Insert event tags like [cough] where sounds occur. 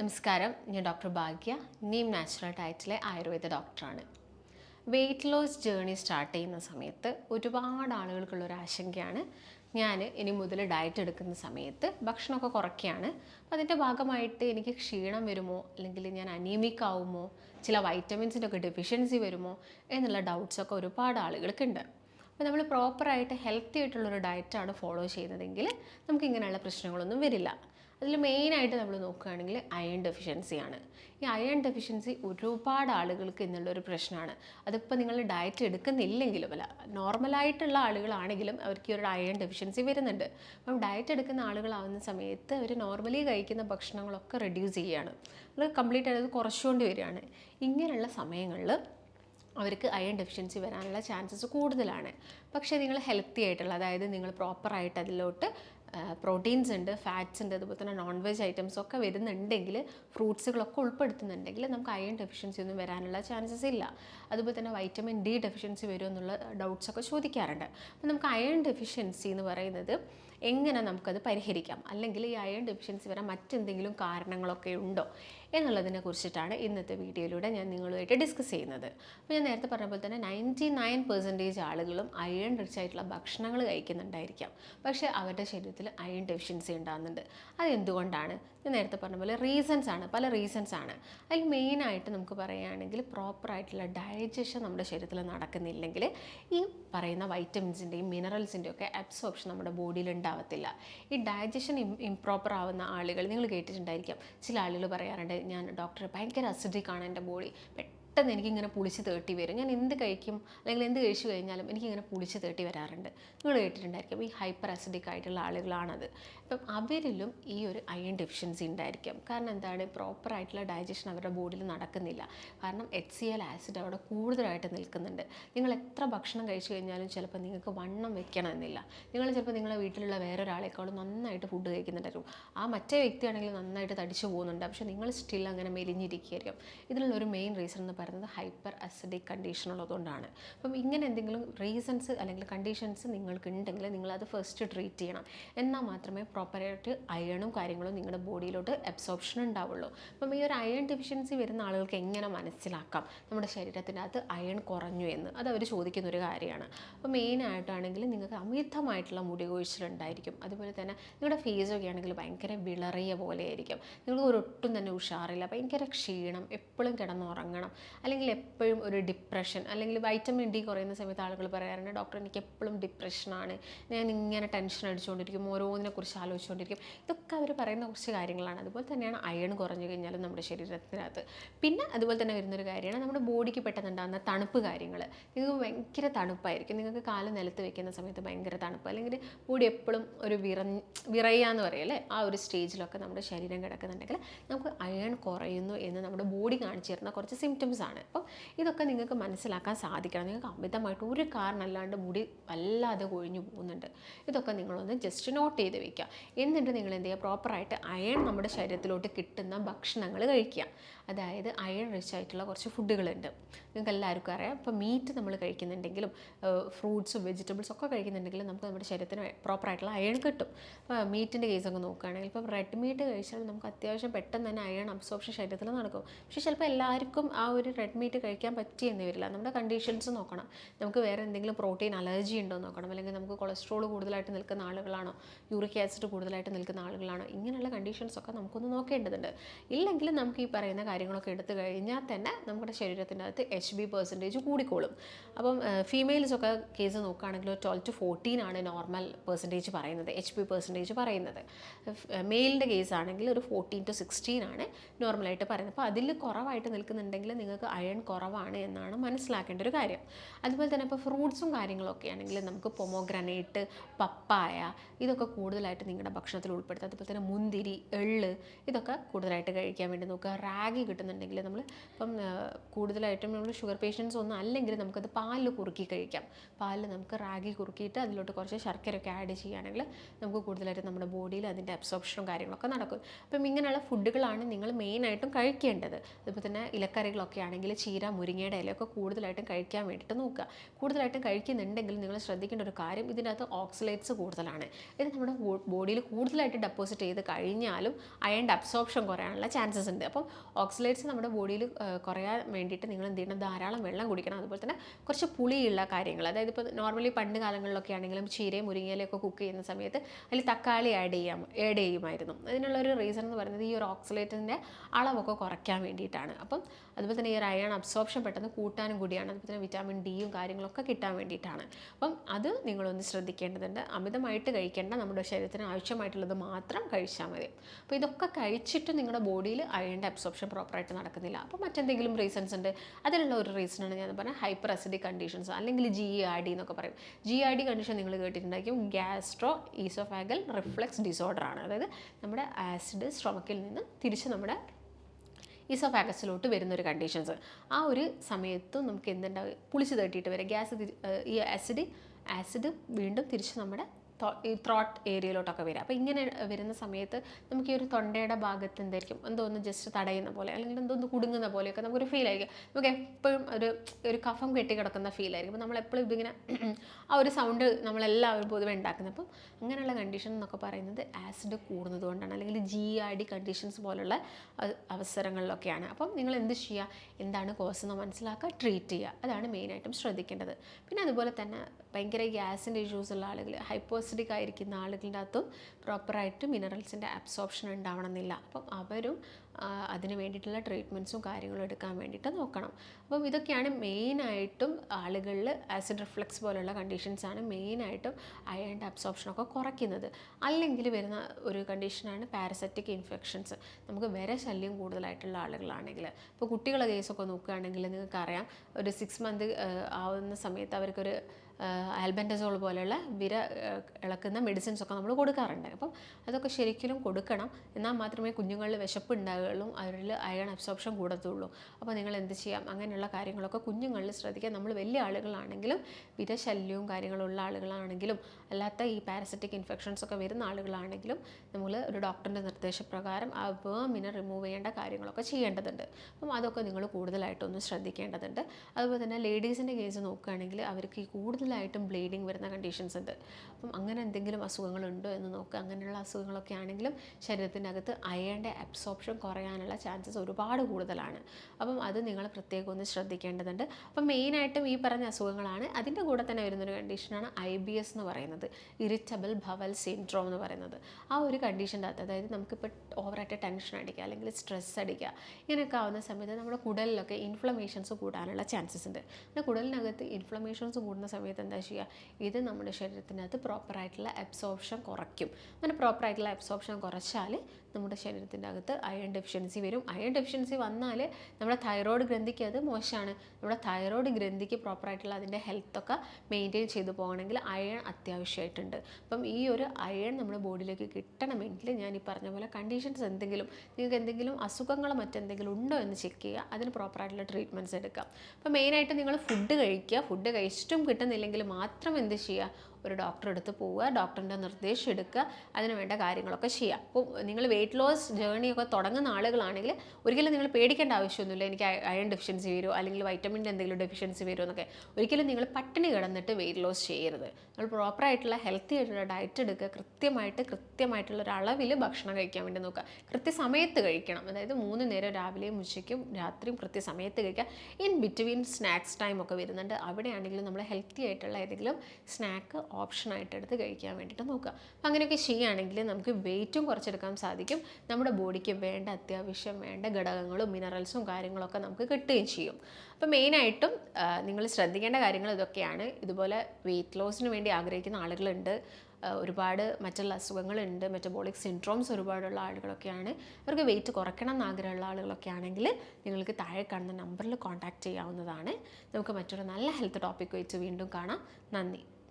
നമസ്കാരം. ഞാൻ ഡോക്ടർ ഭാഗ്യ. നീം നാച്ചുറൽ ഡയറ്റിലെ ആയുർവേദ ഡോക്ടറാണ്. വെയിറ്റ് ലോസ് ജേണി സ്റ്റാർട്ട് ചെയ്യുന്ന സമയത്ത് ഒരുപാട് ആളുകൾക്കുള്ള ഒരു ആശങ്കയാണ്. ഞാൻ ഇനി മുതൽ ഡയറ്റ് എടുക്കുന്ന സമയത്ത് ഭക്ഷണമൊക്കെ കുറയ്ക്കുകയാണ്. അപ്പോൾ അതിന്റെ ഭാഗമായിട്ട് എനിക്ക് ക്ഷീണം വരുമോ? അല്ലെങ്കിൽ ഞാൻ അനീമിക് ആവുമോ? ചില വൈറ്റമിൻസിന്റെ ഒക്കെ ഡെഫിഷ്യൻസി വരുമോ? എന്നുള്ള ഡൗട്ട്സൊക്കെ ഒരുപാട് ആളുകൾക്കുണ്ട്. അപ്പോൾ നമ്മൾ പ്രോപ്പറായിട്ട് ഹെൽത്തി ആയിട്ടുള്ളൊരു ഡയറ്റാണ് ഫോളോ ചെയ്യുന്നതെങ്കിൽ നമുക്ക് ഇങ്ങനെയുള്ള പ്രശ്നങ്ങളൊന്നും വരില്ല. അതിൽ മെയിനായിട്ട് നമ്മൾ നോക്കുകയാണെങ്കിൽ അയൺ ഡെഫിഷ്യൻസിയാണ് ഈ അയൺ ഡെഫിഷ്യൻസി ഒരുപാട് ആളുകൾക്ക് ഇന്നുള്ളൊരു പ്രശ്നമാണ്. അതിപ്പോൾ നിങ്ങൾ ഡയറ്റ് എടുക്കുന്നില്ലെങ്കിലും അല്ല നോർമലായിട്ടുള്ള ആളുകളാണെങ്കിലും അവർക്ക് ഒരു അയൺ ഡെഫിഷ്യൻസി വരുന്നുണ്ട്. അപ്പം ഡയറ്റ് എടുക്കുന്ന ആളുകളാവുന്ന സമയത്ത് അവർ നോർമലി കഴിക്കുന്ന ഭക്ഷണങ്ങളൊക്കെ റെഡ്യൂസ് ചെയ്യുകയാണ്. അത് കംപ്ലീറ്റ് ആയിട്ട് അത് കുറച്ചുകൊണ്ട് വരികയാണ്. ഇങ്ങനെയുള്ള സമയങ്ങളിൽ അവർക്ക് അയൺ ഡെഫിഷ്യൻസി വരാനുള്ള ചാൻസസ് കൂടുതലാണ്. പക്ഷേ നിങ്ങൾ ഹെൽത്തി ആയിട്ടുള്ള അതായത് നിങ്ങൾ പ്രോപ്പറായിട്ട് അതിലോട്ട് പ്രോട്ടീൻസ് ഉണ്ട് ഫാറ്റ്സ് ഉണ്ട് അതുപോലെ തന്നെ നോൺ വെജ് ഐറ്റംസ് ഒക്കെ വരുന്നുണ്ടെങ്കിൽ ഫ്രൂട്ട്സുകളൊക്കെ ഉൾപ്പെടുത്തുന്നുണ്ടെങ്കിൽ നമുക്ക് അയൺ ഡെഫിഷ്യൻസി ഒന്നും വരാനുള്ള ചാൻസസ് ഇല്ല. അതുപോലെ തന്നെ വൈറ്റമിൻ ഡി ഡെഫിഷ്യൻസി വരുമോ എന്നുള്ള ഡൗട്ട്സ് ഒക്കെ ചോദിക്കാറുണ്ട്. അപ്പോൾ നമുക്ക് അയൺ ഡെഫിഷ്യൻസി എന്ന് പറയുന്നത് എങ്ങനെ നമുക്കത് പരിഹരിക്കാം? അല്ലെങ്കിൽ ഈ അയൺ ഡെഫിഷ്യൻസി വരാൻ മറ്റെന്തെങ്കിലും കാരണങ്ങളൊക്കെ ഉണ്ടോ? എന്നുള്ളതിനെ കുറിച്ചിട്ടാണ് ഇന്നത്തെ വീഡിയോയിലൂടെ ഞാൻ നിങ്ങളുമായിട്ട് ഡിസ്കസ് ചെയ്യുന്നത്. അപ്പോൾ ഞാൻ നേരത്തെ പറഞ്ഞ പോലെ തന്നെ നയന്റി നയൻ പെർസെന്റേജ് ആളുകളും അയൺ റിച്ച് ആയിട്ടുള്ള ഭക്ഷണങ്ങൾ കഴിക്കുന്നുണ്ടായിരിക്കാം. പക്ഷേ അവരുടെ ശരീരത്തിൽ അയൺ ഡെഫിഷ്യൻസി ഉണ്ടാകുന്നുണ്ട്. അത് എന്തുകൊണ്ടാണ് ഞാൻ നേരത്തെ പറഞ്ഞ പോലെ റീസൺസ് ആണ്. പല റീസൺസ് ആണ്. അതിൽ മെയിനായിട്ട് നമുക്ക് പറയുകയാണെങ്കിൽ പ്രോപ്പറായിട്ടുള്ള ഡയജഷൻ നമ്മുടെ ശരീരത്തിൽ നടക്കുന്നില്ലെങ്കിൽ ഈ പറയുന്ന വൈറ്റമിൻസിന്റെയും മിനറൽസിന്റെയും ഒക്കെ അബ്സോർപ്ഷൻ നമ്മുടെ ബോഡിയിൽ ഉണ്ടാവത്തില്ല. ഈ ഡൈജഷൻ ഇംപ്രോപ്പർ ആവുന്ന ആളുകൾ നിങ്ങൾ കേട്ടിട്ടുണ്ടായിരിക്കാം. ചില ആളുകൾ പറയാറുണ്ട് ഞാൻ ഡോക്ടറെ ഭയങ്കര അസിഡിക് ആണ് എന്റെ ബോഡി പെട്ടെന്ന് എനിക്കിങ്ങനെ പുളിച്ച് തേട്ടി വരും. ഞാൻ എന്ത് കഴിക്കും? അല്ലെങ്കിൽ എന്ത് കഴിച്ചു കഴിഞ്ഞാലും എനിക്കിങ്ങനെ പുളിച്ച് തേട്ടി വരാറുണ്ട്. നിങ്ങൾ കേട്ടിട്ടുണ്ടായിരിക്കും. ഈ ഹൈപ്പർ അസിഡിക് ആയിട്ടുള്ള ആളുകളാണത്. അപ്പം അവരിലും ഈ ഒരു അയൺ ഡെഫിഷ്യൻസി ഉണ്ടായിരിക്കും. കാരണം എന്താണ്? പ്രോപ്പറായിട്ടുള്ള ഡൈജഷൻ അവരുടെ ബോഡിയിൽ നടക്കുന്നില്ല. കാരണം എച്ച് സി എൽ ആസിഡ് അവിടെ കൂടുതലായിട്ട് നിൽക്കുന്നുണ്ട്. നിങ്ങൾ എത്ര ഭക്ഷണം കഴിച്ചു കഴിഞ്ഞാലും ചിലപ്പോൾ നിങ്ങൾക്ക് വണ്ണം വെക്കണമെന്നില്ല. നിങ്ങൾ ചിലപ്പോൾ നിങ്ങളുടെ വീട്ടിലുള്ള വേറൊരാളെക്കാളും നന്നായിട്ട് ഫുഡ് കഴിക്കുന്നുണ്ടായിരിക്കും. ആ മറ്റേ വ്യക്തിയാണെങ്കിൽ നന്നായിട്ട് തടിച്ചു പോകുന്നുണ്ട്. പക്ഷേ നിങ്ങൾ സ്റ്റിൽ അങ്ങനെ മെലിഞ്ഞിരിക്കുകയായിരിക്കും. ഇതിനുള്ള ഒരു മെയിൻ റീസൺ എന്ന് പറയുന്നത് ഹൈപ്പർ അസിഡിക് കണ്ടീഷൻ ഉള്ളതുകൊണ്ടാണ്. അപ്പം ഇങ്ങനെ എന്തെങ്കിലും റീസൺസ് അല്ലെങ്കിൽ കണ്ടീഷൻസ് നിങ്ങൾക്ക് ഉണ്ടെങ്കിൽ നിങ്ങളത് ഫസ്റ്റ് ട്രീറ്റ് ചെയ്യണം. എന്നാൽ മാത്രമേ പ്രോപ്പറായിട്ട് അയണും കാര്യങ്ങളും നിങ്ങളുടെ ബോഡിയിലോട്ട് അബ്സോർപ്ഷൻ ഉണ്ടാവുള്ളൂ. അപ്പം ഈ ഒരു അയൺ ഡെഫിഷ്യൻസി വരുന്ന ആളുകൾക്ക് എങ്ങനെ മനസ്സിലാക്കാം? നമ്മുടെ ശരീരത്തിനകത്ത് അയൺ കുറഞ്ഞു എന്ന്. അത് അവർ ചോദിക്കുന്ന ഒരു കാര്യമാണ്. അപ്പോൾ മെയിനായിട്ടാണെങ്കിൽ നിങ്ങൾക്ക് അമിതമായിട്ടുള്ള മുടി കൊഴിച്ചിലുണ്ടായിരിക്കും അതുപോലെ തന്നെ നിങ്ങളുടെ ഫേസ് ഒക്കെ ആണെങ്കിൽ ഭയങ്കര വിളറിയ പോലെ ആയിരിക്കും. നിങ്ങൾക്ക് ഒരൊട്ടും തന്നെ ഉഷാറില്ല. ഭയങ്കര ക്ഷീണം. എപ്പോഴും കിടന്നുറങ്ങണം. അല്ലെങ്കിൽ എപ്പോഴും ഒരു ഡിപ്രഷൻ അല്ലെങ്കിൽ വൈറ്റമിൻ ഡി കുറയുന്ന സമയത്ത് ആളുകൾ പറയാറുണ്ട് ഡോക്ടർ എനിക്ക് എപ്പോഴും ഡിപ്രഷനാണ് ഞാൻ ഇങ്ങനെ ടെൻഷൻ അടിച്ചുകൊണ്ടിരിക്കും ഓരോന്നിനെ കുറിച്ച് ആലോചിച്ചുകൊണ്ടിരിക്കും. ഇതൊക്കെ അവർ പറയുന്ന കുറച്ച് കാര്യങ്ങളാണ്. അതുപോലെ തന്നെയാണ് അയൺ കുറഞ്ഞു കഴിഞ്ഞാലും നമ്മുടെ ശരീരത്തിനകത്ത്. പിന്നെ അതുപോലെ തന്നെ വരുന്നൊരു കാര്യമാണ് നമ്മുടെ ബോഡിക്ക് പെട്ടെന്നുണ്ടാകുന്ന തണുപ്പ് കാര്യങ്ങൾ. നിങ്ങൾക്ക് ഭയങ്കര തണുപ്പായിരിക്കും. നിങ്ങൾക്ക് കാൽ നിലത്ത് വെക്കുന്ന സമയത്ത് ഭയങ്കര തണുപ്പ്. അല്ലെങ്കിൽ ബോഡി എപ്പോഴും ഒരു വിറ വിറയാന്ന് പറയല്ലേ ആ ഒരു സ്റ്റേജിലൊക്കെ നമ്മുടെ ശരീരം കിടക്കുന്നുണ്ടെങ്കിൽ നമുക്ക് അയൺ കുറയുന്നു എന്ന് നമ്മുടെ ബോഡി കാണിച്ചു തരുന്ന കുറച്ച് സിംറ്റംസ് ആണ്. അപ്പം ഇതൊക്കെ നിങ്ങൾക്ക് മനസ്സിലാക്കാൻ സാധിക്കണം. നിങ്ങൾക്ക് അമിതമായിട്ട് ഒരു കാരണമല്ലാണ്ട് മുടി വല്ലാതെ കൊഴിഞ്ഞു പോകുന്നുണ്ട്. ഇതൊക്കെ നിങ്ങളൊന്ന് ജസ്റ്റ് നോട്ട് ചെയ്ത് വെക്കുക. എന്നിട്ട് നിങ്ങൾ എന്ത് ചെയ്യുക? പ്രോപ്പറായിട്ട് അയൺ നമ്മുടെ ശരീരത്തിലോട്ട് കിട്ടുന്ന ഭക്ഷണങ്ങൾ കഴിക്കുക. അതായത് അയൺ റിച്ച് ആയിട്ടുള്ള കുറച്ച് ഫുഡുകളുണ്ട് നിങ്ങൾക്ക് എല്ലാവർക്കും അറിയാം. ഇപ്പോൾ മീറ്റ് നമ്മൾ കഴിക്കുന്നുണ്ടെങ്കിലും ഫ്രൂട്ട്സും വെജിറ്റബിൾസ് ഒക്കെ കഴിക്കുന്നുണ്ടെങ്കിലും നമുക്ക് നമ്മുടെ ശരീരത്തിന് പ്രോപ്പറായിട്ടുള്ള അയൺ കിട്ടും. ഇപ്പോൾ മീറ്റിന്റെ കേസൊക്കെ നോക്കുകയാണെങ്കിൽ ഇപ്പോൾ റെഡ് മീറ്റ് കഴിച്ചാൽ നമുക്ക് അത്യാവശ്യം പെട്ടെന്ന് തന്നെ അയൺ അബ്സോർപ്ഷൻ ശരീരത്തിൽ നടക്കും. പക്ഷേ ചിലപ്പോൾ എല്ലാവർക്കും ആ ഒരു റെഡ് മീറ്റ് കഴിക്കാൻ പറ്റിയെന്ന് വരില്ല. നമ്മുടെ കണ്ടീഷൻസ് നോക്കണം. നമുക്ക് വേറെ എന്തെങ്കിലും പ്രോട്ടീൻ അലർജി ഉണ്ടോ നോക്കണം. അല്ലെങ്കിൽ നമുക്ക് കൊളസ്ട്രോൾ കൂടുതലായിട്ട് നിൽക്കുന്ന ആളുകളാണോ? യൂറിക് ആസിഡ് കൂടുതലായിട്ട് നിൽക്കുന്ന ആളുകളാണോ? ഇങ്ങനെയുള്ള കണ്ടീഷൻസ് ഒക്കെ നമുക്കൊന്ന് നോക്കേണ്ടതുണ്ട്. ഇല്ലെങ്കിൽ നമുക്ക് ഈ പറയുന്ന കാര്യങ്ങളൊക്കെ എടുത്തു കഴിഞ്ഞാൽ തന്നെ നമ്മുടെ ശരീരത്തിന്റെ അകത്ത് എച്ച് ബി പെർസെന്റേജ് കൂടിക്കോളും. അപ്പം ഫീമെയിൽസൊക്കെ കേസ് നോക്കുകയാണെങ്കിൽ ട്വൽവ് ടു ഫോർട്ടീൻ ആണ് നോർമൽ പെർസെന്റേജ് പറയുന്നത്. എച്ച് ബി പെർസെന്റേജ് പറയുന്നത്. മെയിലിന്റെ കേസ് ആണെങ്കിൽ ഒരു ഫോർട്ടീൻ ടു സിക്സ്റ്റീൻ ആണ് നോർമലായിട്ട് പറയുന്നത്. അപ്പോൾ അതിൽ കുറവായിട്ട് നിൽക്കുന്നുണ്ടെങ്കിൽ നിങ്ങൾക്ക് അയൺ കുറവാണ് എന്നാണ് മനസ്സിലാക്കേണ്ട ഒരു കാര്യം. അതുപോലെ തന്നെ ഇപ്പോൾ ഫ്രൂട്ട്സും കാര്യങ്ങളൊക്കെ ആണെങ്കിൽ നമുക്ക് പൊമോഗ്രനേറ്റ് പപ്പായ ഇതൊക്കെ കൂടുതലായിട്ട് നിങ്ങളുടെ ഭക്ഷണത്തിൽ ഉൾപ്പെടുത്തുക അതുപോലെ തന്നെ മുന്തിരി എള്ള് ഇതൊക്കെ കൂടുതലായിട്ട് കഴിക്കാൻ വേണ്ടി നോക്കുക റാഗി കിട്ടുന്നുണ്ടെങ്കിൽ നമ്മൾ ഇപ്പം കൂടുതലായിട്ടും നമ്മൾ ഷുഗർ പേഷ്യൻസ് ഒന്നും അല്ലെങ്കിൽ നമുക്കത് പാലിൽ കുറുക്കി കഴിക്കാം. പാലിൽ നമുക്ക് റാഗി കുറുക്കിയിട്ട് അതിലോട്ട് കുറച്ച് ശർക്കരയൊക്കെ ആഡ് ചെയ്യുകയാണെങ്കിൽ നമുക്ക് കൂടുതലായിട്ട് നമ്മുടെ ബോഡിയിൽ അതിന്റെ അബ്സോർപ്ഷനും കാര്യങ്ങളൊക്കെ നടക്കും. അപ്പം ഇങ്ങനെയുള്ള ഫുഡുകളാണ് നിങ്ങൾ മെയിനായിട്ടും കഴിക്കേണ്ടത്. അതുപോലെ തന്നെ ഇലക്കറികളൊക്കെ ആണെങ്കിൽ ചീര മുരിങ്ങയുടെ ഇലയൊക്കെ കൂടുതലായിട്ടും കഴിക്കാൻ വേണ്ടിയിട്ട് നോക്കുക. കൂടുതലായിട്ടും കഴിക്കുന്നുണ്ടെങ്കിൽ നിങ്ങൾ ശ്രദ്ധിക്കേണ്ട ഒരു കാര്യം ഇതിനകത്ത് ഓക്സിലേറ്റ്സ് കൂടുതലാണ്. ഇത് നമ്മുടെ ബോഡിയിൽ കൂടുതലായിട്ട് ഡെപ്പോസിറ്റ് ചെയ്ത് കഴിഞ്ഞാലും അയൺ അബ്സോർപ്ഷൻ കുറയാനുള്ള ചാൻസസ് ഉണ്ട്. അപ്പം ഓക്സിലേറ്റ്സ് നമ്മുടെ ബോഡിയിൽ കുറയാൻ വേണ്ടിയിട്ട് നിങ്ങൾ എന്ത് ചെയ്യണം? ധാരാളം വെള്ളം കുടിക്കണം. അതുപോലെ തന്നെ കുറച്ച് പുളിയുള്ള കാര്യങ്ങൾ. അതായത് ഇപ്പോൾ നോർമലി പണ്ട് കാലങ്ങളിലൊക്കെ ആണെങ്കിലും ചീരയും മുരിങ്ങയിലൊക്കെ കുക്ക് ചെയ്യുന്ന സമയത്ത് അതിൽ തക്കാളി ആഡ് ചെയ്യാം ആഡ് ചെയ്യുമായിരുന്നു. അതിനുള്ള ഒരു റീസൺ എന്ന് പറയുന്നത് ഈ ഒരു ഓക്സിലേറ്റിന്റെ അളവൊക്കെ കുറയ്ക്കാൻ വേണ്ടിയിട്ടാണ്. അപ്പം അതുപോലെ തന്നെ ഒരു അയൺ അബ്സോർപ്ഷൻ പെട്ടെന്ന് കൂട്ടാനും കൂടിയാണ്. അതുപോലെ തന്നെ വിറ്റാമിൻ ഡിയും കാര്യങ്ങളൊക്കെ കിട്ടാൻ വേണ്ടിയിട്ടാണ്. അപ്പം അത് നിങ്ങളൊന്ന് ശ്രദ്ധിക്കേണ്ടതുണ്ട്. അമിതമായിട്ട് കഴിക്കേണ്ട നമ്മുടെ ശരീരത്തിന് ആവശ്യമായിട്ടുള്ളത് മാത്രം കഴിച്ചാൽ മതി. അപ്പോൾ ഇതൊക്കെ കഴിച്ചിട്ട് നിങ്ങളുടെ ബോഡിയിൽ അയണിന്റെ അബ്സോർപ്ഷൻ പ്രോപ്പറായിട്ട് നടക്കുന്നില്ല. അപ്പോൾ മറ്റെന്തെങ്കിലും റീസൺസ് ഉണ്ട്. അതിനുള്ള ഒരു റീസണാണ് ഞാൻ പറഞ്ഞ ഹൈപ്പർ അസിഡിക് കണ്ടീഷൻസ് അല്ലെങ്കിൽ ജി ആർ ഡി എന്നൊക്കെ പറയും. ജി ആർ ഡി കണ്ടീഷൻ നിങ്ങൾ കേട്ടിട്ടുണ്ടായിരിക്കും. ഗ്യാസ്ട്രോ ഈസോഫാഗൽ റിഫ്ലക്സ് ഡിസോർഡർ ആണ്. അതായത് നമ്മുടെ ആസിഡ് സ്ട്രൊമക്കിൽ നിന്ന് തിരിച്ച് നമ്മുടെ ഈസോഫാഗസിലോട്ട് വരുന്ന ഒരു കണ്ടീഷൻസ്. ആ ഒരു സമയത്ത് നമുക്ക് എന്തുണ്ടാവും പുളിച്ച് തട്ടിയിട്ട് വരാം. ഗ്യാസ് ഈ ആസിഡ് ആസിഡ് വീണ്ടും തിരിച്ച് നമ്മുടെ ഈ ത്രോട്ട് ഏരിയയിലോട്ടൊക്കെ വരിക അപ്പോൾ ഇങ്ങനെ വരുന്ന സമയത്ത് നമുക്ക് ഈ ഒരു തൊണ്ടയുടെ ഭാഗത്ത് എന്തായിരിക്കും? എന്തോ ഒന്ന് ജസ്റ്റ് തടയുന്ന പോലെ അല്ലെങ്കിൽ എന്തോ ഒന്ന് കുടുങ്ങുന്ന പോലെയൊക്കെ നമുക്കൊരു ഫീൽ ആയിരിക്കും. നമുക്ക് എപ്പോഴും ഒരു ഒരു കഫം കെട്ടി കിടക്കുന്ന ഫീൽ ആയിരിക്കും. അപ്പോൾ നമ്മളെപ്പോഴും ഇതിങ്ങനെ [clears throat] ആ ഒരു സൗണ്ട് നമ്മളെല്ലാവരും പൊതുവെ ഉണ്ടാക്കുന്നത്. അപ്പം അങ്ങനെയുള്ള കണ്ടീഷൻ എന്നൊക്കെ പറയുന്നത് ആസിഡ് കൂടുന്നത് കൊണ്ടാണ് അല്ലെങ്കിൽ ജി ആർ ഡി കണ്ടീഷൻസ് പോലുള്ള അവസരങ്ങളിലൊക്കെയാണ്. അപ്പം നിങ്ങൾ എന്ത് ചെയ്യുക എന്താണ് കോസ് എന്ന് മനസ്സിലാക്കുക ട്രീറ്റ് ചെയ്യുക. അതാണ് മെയിനായിട്ടും ശ്രദ്ധിക്കേണ്ടത്. പിന്നെ അതുപോലെ തന്നെ ഭയങ്കര ഗ്യാസിന്റെ ഇഷ്യൂസ് ഉള്ള ആളുകൾ ഹൈപ്പോസിഡിക് ആയിരിക്കുന്ന ആളുകളുടെ അകത്തും പ്രോപ്പറായിട്ട് മിനറൽസിന്റെ അബ്സോർപ്ഷൻ ഉണ്ടാവണമെന്നില്ല. അപ്പം അവരും അതിന് വേണ്ടിയിട്ടുള്ള ട്രീറ്റ്മെന്റ്സും കാര്യങ്ങളും എടുക്കാൻ വേണ്ടിയിട്ട് നോക്കണം. അപ്പം ഇതൊക്കെയാണ് മെയിനായിട്ടും ആളുകളിൽ ആസിഡ് റിഫ്ലക്സ് പോലുള്ള കണ്ടീഷൻസാണ് മെയിനായിട്ടും അയണിന്റെ അബ്സോർപ്ഷനൊക്കെ കുറയ്ക്കുന്നത്. അല്ലെങ്കിൽ വരുന്ന ഒരു കണ്ടീഷനാണ് പാരസറ്റിക് ഇൻഫെക്ഷൻസ് നമുക്ക് വരെ ശല്യം കൂടുതലായിട്ടുള്ള ആളുകളാണെങ്കിൽ ഇപ്പോൾ കുട്ടികളുടെ കേസൊക്കെ നോക്കുകയാണെങ്കിൽ നിങ്ങൾക്കറിയാം ഒരു സിക്സ് മന്ത് ആവുന്ന സമയത്ത് അവർക്കൊരു ആൽബൻഡസോൾ പോലെയുള്ള വിര ഇളക്കുന്ന മെഡിസിൻസ് ഒക്കെ നമ്മൾ കൊടുക്കാറുണ്ട്. അപ്പം അതൊക്കെ ശരിക്കും കൊടുക്കണം. എന്നാൽ മാത്രമേ കുഞ്ഞുങ്ങളിൽ വിശപ്പ് ഉണ്ടാകുകയുള്ളൂ അവരിൽ അയൺ അബ്സോർപ്ഷൻ കൂടത്തുള്ളൂ. അപ്പോൾ നിങ്ങൾ എന്ത് ചെയ്യാം? അങ്ങനെയുള്ള കാര്യങ്ങളൊക്കെ കുഞ്ഞുങ്ങളിൽ ശ്രദ്ധിക്കുക. നമ്മൾ വലിയ ആളുകളാണെങ്കിലും വിരശല്യവും കാര്യങ്ങളുള്ള ആളുകളാണെങ്കിലും അല്ലാത്ത ഈ പാരസറ്റിക് ഇൻഫെക്ഷൻസ് ഒക്കെ വരുന്ന ആളുകളാണെങ്കിലും നമ്മൾ ഒരു ഡോക്ടറിന്റെ നിർദ്ദേശപ്രകാരം ആ വേമിനെ റിമൂവ് ചെയ്യേണ്ട കാര്യങ്ങളൊക്കെ ചെയ്യേണ്ടതുണ്ട്. അപ്പം അതൊക്കെ നിങ്ങൾ കൂടുതലായിട്ടൊന്ന് ശ്രദ്ധിക്കേണ്ടതുണ്ട്. അതുപോലെ തന്നെ ലേഡീസിന്റെ കേസ് നോക്കുകയാണെങ്കിൽ അവർക്ക് ഈ കൂടുതലായിട്ടും ബ്ലീഡിങ് വരുന്ന കണ്ടീഷൻസ് ഉണ്ട്. അപ്പം അങ്ങനെ എന്തെങ്കിലും അസുഖങ്ങളുണ്ടോ എന്ന് നോക്കുക. അങ്ങനെയുള്ള അസുഖങ്ങളൊക്കെ ആണെങ്കിലും ശരീരത്തിനകത്ത് അയേണ്ട അബ്സോപ്ഷൻ കുറയാനുള്ള ചാൻസസ് ഒരുപാട് കൂടുതലാണ്. അപ്പം അത് നിങ്ങൾ പ്രത്യേകം ഒന്ന് ശ്രദ്ധിക്കേണ്ടതുണ്ട്. അപ്പം മെയിനായിട്ടും ഈ പറഞ്ഞ അസുഖങ്ങളാണ്. അതിന്റെ കൂടെ തന്നെ വരുന്നൊരു കണ്ടീഷനാണ് ഐ ബി എസ് എന്ന് പറയുന്നത്. ഇറിറ്റബിൾ ഭവൽ സിൻഡ്രോം എന്ന് പറയുന്നത്. ആ ഒരു കണ്ടീഷന്റെ അകത്ത് അതായത് നമുക്കിപ്പോൾ ഓവറായിട്ട് ടെൻഷൻ അടിക്കുക അല്ലെങ്കിൽ സ്ട്രെസ് അടിക്കുക ഇങ്ങനെയൊക്കെ ആവുന്ന സമയത്ത് നമ്മുടെ കുടലിലൊക്കെ ഇൻഫ്ലമേഷൻസ് കൂടാനുള്ള ചാൻസസ് ഉണ്ട്. പിന്നെ കുടലിനകത്ത് ഇൻഫ്ലമേഷൻസ് കൂടുന്ന സമയത്ത് എന്താ ചെയ്യുക? ഇത് നമ്മുടെ ശരീരത്തിനകത്ത് പ്രോപ്പറായിട്ടുള്ള അബ്സോർപ്ഷൻ കുറയ്ക്കും. അങ്ങനെ പ്രോപ്പറായിട്ടുള്ള അബ്സോർപ്ഷൻ കുറച്ചാൽ നമ്മുടെ ശരീരത്തിന്റെ അകത്ത് അയൺ ഡെഫിഷ്യൻസി വരും. അയൺ ഡെഫിഷ്യൻസി വന്നാൽ നമ്മുടെ തൈറോയ്ഡ് ഗ്രന്ഥിക്ക് അത് മോശമാണ്. നമ്മുടെ തൈറോയ്ഡ് ഗ്രന്ഥിക്ക് പ്രോപ്പറായിട്ടുള്ള അതിന്റെ ഹെൽത്തൊക്കെ മെയിന്റെയിൻ ചെയ്തു പോകണമെങ്കിൽ അയൺ അത്യാവശ്യമായിട്ടുണ്ട്. അപ്പം ഈ ഒരു അയൺ നമ്മുടെ ബോഡിയിലേക്ക് കിട്ടണമെങ്കിൽ ഞാൻ ഈ പറഞ്ഞ പോലെ കണ്ടീഷൻസ് എന്തെങ്കിലും നിങ്ങൾക്ക് എന്തെങ്കിലും അസുഖങ്ങളോ മറ്റെന്തെങ്കിലും ഉണ്ടോ എന്ന് ചെക്ക് ചെയ്യുക. അതിന് പ്രോപ്പറായിട്ടുള്ള ട്രീറ്റ്മെന്റ്സ് എടുക്കാം. അപ്പോൾ മെയിനായിട്ട് നിങ്ങൾ ഫുഡ് കഴിക്കുക. ഫുഡ് കഴിച്ചിട്ടും കിട്ടുന്നില്ലെങ്കിൽ മാത്രം എന്ത് ചെയ്യുക? ഒരു ഡോക്ടറെ അടുത്ത് പോവുക ഡോക്ടറിന്റെ നിർദ്ദേശം എടുക്കുക അതിന് വേണ്ട കാര്യങ്ങളൊക്കെ ചെയ്യുക. അപ്പോൾ നിങ്ങൾ വെയിറ്റ് ലോസ് ജേണിയൊക്കെ തുടങ്ങുന്ന ആളുകളാണെങ്കിൽ ഒരിക്കലും നിങ്ങൾ പേടിക്കേണ്ട ആവശ്യമൊന്നുമില്ല. എനിക്ക് അയൺ ഡെഫിഷ്യൻസി വരുമോ? അല്ലെങ്കിൽ വൈറ്റമിന്റെ എന്തെങ്കിലും ഡെഫിഷ്യൻസി വരുമോ എന്നൊക്കെ. ഒരിക്കലും നിങ്ങൾ പട്ടിണി കിടന്നിട്ട് വെയിറ്റ് ലോസ് ചെയ്യരുത്. നിങ്ങൾ പ്രോപ്പറായിട്ടുള്ള ഹെൽത്തി ആയിട്ടുള്ള ഡയറ്റ് എടുക്കുക. കൃത്യമായിട്ട് കൃത്യമായിട്ടുള്ള ഒരു അളവിൽ ഭക്ഷണം കഴിക്കാൻ വേണ്ടി നോക്കുക. കൃത്യസമയത്ത് കഴിക്കണം. അതായത് മൂന്ന് നേരം രാവിലെയും ഉച്ചയ്ക്കും രാത്രിയും കൃത്യസമയത്ത് കഴിക്കുക. ഇൻ ബിറ്റ്വീൻ സ്നാക്സ് ടൈം ഒക്കെ വരുന്നുണ്ട്. അവിടെയാണെങ്കിലും നമ്മൾ ഹെൽത്തി ആയിട്ടുള്ള ഏതെങ്കിലും സ്നാക്ക് ഓപ്ഷനായിട്ട് എടുത്ത് കഴിക്കാൻ വേണ്ടിയിട്ട് നോക്കുക. അപ്പം അങ്ങനെയൊക്കെ ചെയ്യുകയാണെങ്കിൽ നമുക്ക് വെയിറ്റും കുറച്ചെടുക്കാൻ സാധിക്കും. നമ്മുടെ ബോഡിക്ക് വേണ്ട അത്യാവശ്യം വേണ്ട ഘടകങ്ങളും മിനറൽസും കാര്യങ്ങളൊക്കെ നമുക്ക് കിട്ടുകയും ചെയ്യും. അപ്പോൾ മെയിനായിട്ടും നിങ്ങൾ ശ്രദ്ധിക്കേണ്ട കാര്യങ്ങൾ ഇതൊക്കെയാണ്. ഇതുപോലെ വെയിറ്റ് ലോസിന് വേണ്ടി ആഗ്രഹിക്കുന്ന ആളുകളുണ്ട്. ഒരുപാട് മറ്റുള്ള അസുഖങ്ങളുണ്ട്. Metabolic syndromes ഒരുപാടുള്ള ആളുകളൊക്കെയാണ്. അവർക്ക് വെയിറ്റ് കുറയ്ക്കണം എന്ന് ആഗ്രഹമുള്ള ആളുകളൊക്കെ ആണെങ്കിൽ നിങ്ങൾക്ക് താഴെ കാണുന്ന നമ്പറിൽ കോൺടാക്റ്റ് ചെയ്യാവുന്നതാണ്. നമുക്ക് മറ്റൊരു നല്ല ഹെൽത്ത് ടോപ്പിക് വെച്ച് വീണ്ടും കാണാം. നന്ദി.